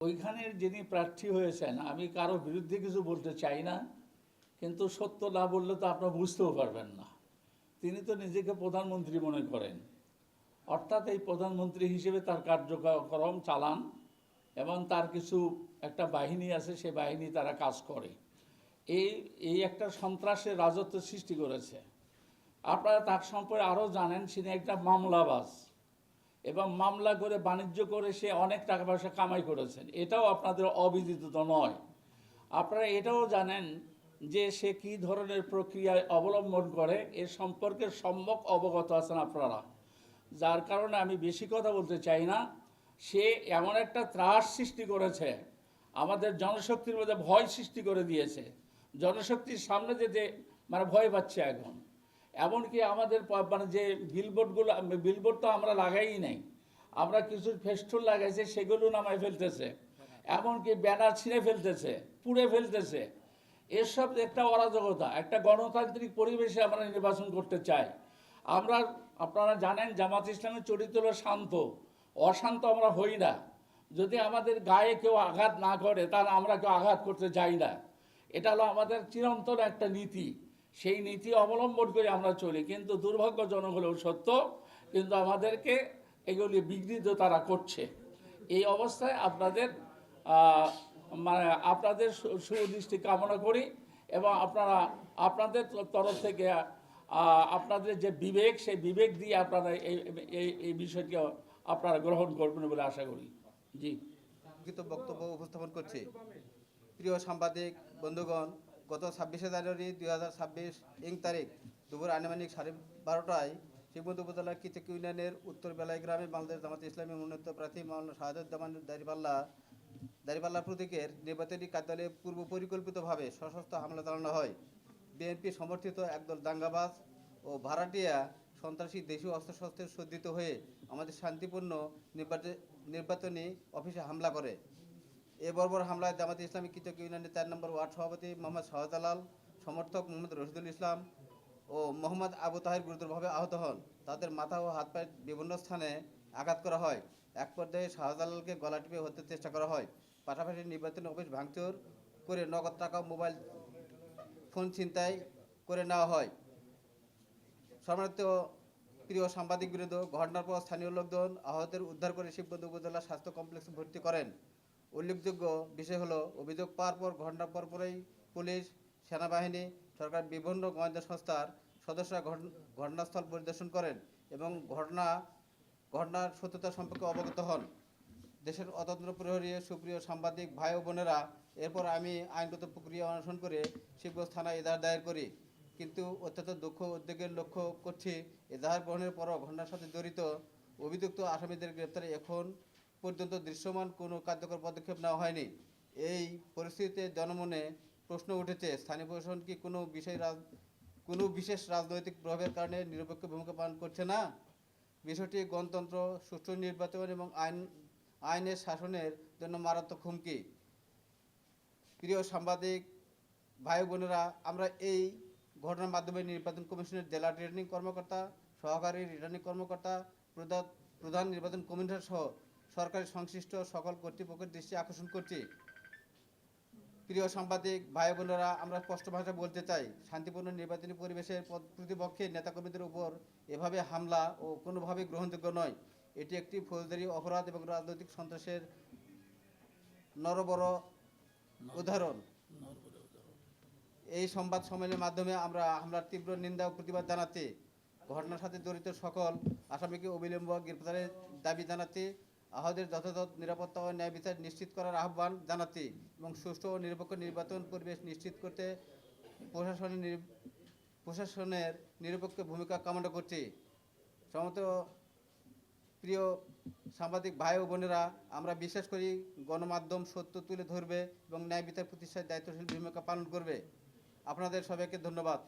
ওইখানের যিনি প্রার্থী হয়েছেন, আমি কারও বিরুদ্ধে কিছু বলতে চাই না, কিন্তু সত্য না বললে তো আপনারা বুঝতেও পারবেন না। তিনি তো নিজেকে প্রধানমন্ত্রী মনে করেন। অর্থাৎ এই প্রধানমন্ত্রী হিসেবে তার কার্যক্রম চালান এবং তার কিছু একটা বাহিনী আছে সে বাহিনী তারা কাজ করে। এই এই একটা সন্ত্রাসের রাজত্ব সৃষ্টি করেছে। আপনারা তার সম্পর্কে আরও জানেন তিনি একটা মামলাবাজ। এবং মামলা করে, বাণিজ্য করে সে অনেক টাকা পয়সা কামাই করেছেন। এটাও আপনাদের অবিদিত নয়। আপনারা এটাও জানেন যে সে কি ধরনের প্রক্রিয়ায় অবলম্বন করে, এ সম্পর্কে সম্যক অবগত আছেন আপনারা। যার কারণে আমি বেশি কথা বলতে চাই না। সে এমন একটা ত্রাস সৃষ্টি করেছে, আমাদের জনশক্তির মধ্যে ভয় সৃষ্টি করে দিয়েছে। জনশক্তির সামনে যেতে মানে ভয় পাচ্ছে এখন। এমনকি আমাদের মানে যে বিলবোর্ডগুলো বিলবোর্ড তো আমরা লাগাই নাই। আমরা কিছু ফেস্টুন লাগাইছি, সেগুলো নামায় ফেলতেছে। এমনকি ব্যানার ছিঁড়ে ফেলতেছে, পুড়ে ফেলতেছে। এসব একটা অরাজকতা, একটা গণতান্ত্রিক পরিবেশে আমরা নির্বাচন করতে চাই। আমরা, আপনারা জানেন, জামাত ইসলামের চরিত্র শান্ত। অশান্ত আমরা হই না। যদি আমাদের গায়ে কেউ আঘাত না করে, তাহলে আমরা কেউ আঘাত করতে যাই না। এটা হলো আমাদের চিরন্তন একটা নীতি। সেই নীতি অবলম্বন করে আমরা চলি। কিন্তু দুর্ভাগ্যজনক হলেও সত্য, কিন্তু আমাদেরকে এগুলি বিঘ্নিত তারা করছে। এই অবস্থায় আপনাদের মানে আপনাদের সুদৃষ্টি কামনা করি এবং আপনারা, আপনাদের তরফ থেকে আপনাদের যে বিবেক, সেই বিবেক দিয়ে আপনারা এই এই বিষয়টি আপনারা গ্রহণ করবেন বলে আশা করি। জি। বক্তব্য উপস্থাপন করছি। প্রিয় সাংবাদিক, বন্ধুগণ গত ছাব্বিশে জানুয়ারি দুই হাজার ছাব্বিশ ইং তারিখ দুপুর আনুমানিক সাড়ে বারোটায় শিববন্ধু উপজেলার কিচক ইউনিয়নের উত্তর বেলাই গ্রামে বাংলাদেশ জামাত ইসলামী মনোনীত প্রার্থী মাওলানা শাহাদুজ্জামান দারিপাল্লা দারিপাল্লা প্রতীকের নির্বাচনী কার্যালয়ে পূর্ব পরিকল্পিতভাবে সশস্ত্র হামলা চালানো হয়। বিএনপি সমর্থিত একদল দাঙ্গাবাজ ও ভাড়াটিয়া সন্ত্রাসী দেশীয় অস্ত্রশস্ত্রের সজ্জিত হয়ে আমাদের শান্তিপূর্ণ নির্বাচনী অফিসে হামলা করে। এ বর্বর হামলায় জামাত ইসলামী কৃতক ইউনিয়নের চার নম্বর ওয়ার্ড সভাপতি মোহাম্মদ শাহজালাল, সমর্থক মোহাম্মদ রশিদুল ইসলাম ও মোহাম্মদ আবু তাহের গুরুতরভাবে আহত হন। তাদের মাথা ও হাত পায়ের বিভিন্ন স্থানে আঘাত করা হয়। এক পর্যায়ে শাহজালালকে গলা টিপে হত্যা চেষ্টা করা হয়। পাশাপাশি নির্বাচন অফিস ভাঙচুর করে নগদ টাকা মোবাইল ফোন ছিনতাই করে নেওয়া হয়। সম্মানিত প্রিয় সাংবাদিক বিরুদ্ধ ঘটনার পর স্থানীয় লোকজন আহতদের উদ্ধার করে শিববন্ধু উপজেলা স্বাস্থ্য কমপ্লেক্সে ভর্তি করেন। উল্লেখযোগ্য বিষয় হলো, অভিযোগ পাওয়ার পর ঘটনা পরপরই পুলিশ, সেনাবাহিনী, সরকার বিভিন্ন গোয়েন্দা সংস্থার সদস্যরা ঘটন- ঘটনাস্থল পরিদর্শন করেন এবং ঘটনা, ঘটনার সত্যতা সম্পর্কে অবগত হন। দেশের অতন্ত্র প্রহরী সুপ্রিয় সাংবাদিক ভাই ও বোনেরা, এরপর আমি আইনগত প্রক্রিয়া অনুসরণ করে শিবগঞ্জ থানায় এজাহার দায়ের করি। কিন্তু অত্যন্ত দুঃখ উদ্বেগের লক্ষ্য করছি, এজাহার গ্রহণের পরও ঘটনার সাথে জড়িত অভিযুক্ত আসামিদের গ্রেপ্তারে এখন পর্যন্ত দৃশ্যমান কোনো কার্যকর পদক্ষেপ নেওয়া হয়নি। এই পরিস্থিতিতে জনমনে প্রশ্ন উঠেছে, স্থানীয় প্রশাসন কি কোনো বিষয় কোনো বিশেষ রাজনৈতিক প্রভাবের কারণে নিরপেক্ষ ভূমিকা পালন করছে না? বিষয়টি গণতন্ত্র, সুষ্ঠু নির্বাচন এবং আইন, আইনের শাসনের জন্য মারাত্মক হুমকি। প্রিয় সাংবাদিক, ভাই বোনেরা, আমরা এই ঘটনার মাধ্যমে নির্বাচন কমিশনের জেলা রিটার্নিং কর্মকর্তা, সহকারী রিটার্নিং কর্মকর্তা প্রধান নির্বাচন কমিশনার সহ সরকারি সংশ্লিষ্ট সকল কর্তৃপক্ষের দৃষ্টি আকর্ষণ করছি। প্রিয় সাংবাদিক, ভাই বোনেরা, আমরা স্পষ্ট ভাষায় বলতে চাই, শান্তিপূর্ণ নির্বাচনী পরিবেশের পদ- প্রতিপক্ষে নেতাকর্মীদের উপর এভাবে হামলা ও কোনোভাবেই গ্রহণযোগ্য নয়। এটি একটি ফৌজদারি অপরাধ এবং রাজনৈতিক সন্ত্রাসের নরবড় উদাহরণ। এই সংবাদ সম্মেলনের মাধ্যমে আমরা হামলার তীব্র নিন্দা ও প্রতিবাদ জানাতে ঘটনার সাথে জড়িত সকল আসামিকে অবিলম্ব গ্রেপ্তারের দাবি জানাচ্ছি। আহতদের যথাযথ নিরাপত্তা ও ন্যায় বিচার নিশ্চিত করার আহ্বান জানাচ্ছি এবং সুষ্ঠু ও নিরপেক্ষ নির্বাচন পরিবেশ নিশ্চিত করতে প্রশাসনের নির- প্রশাসনের নিরপেক্ষ ভূমিকা কামনা করছি। সমত প্রিয় সাংবাদিক ভাই ও বোনেরা, আমরা বিশ্বাস করি গণমাধ্যম সত্য তুলে ধরবে এবং ন্যায় বিচার প্রতিষ্ঠায় দায়িত্বশীল ভূমিকা পালন করবে। আপনাদের সবাইকে ধন্যবাদ।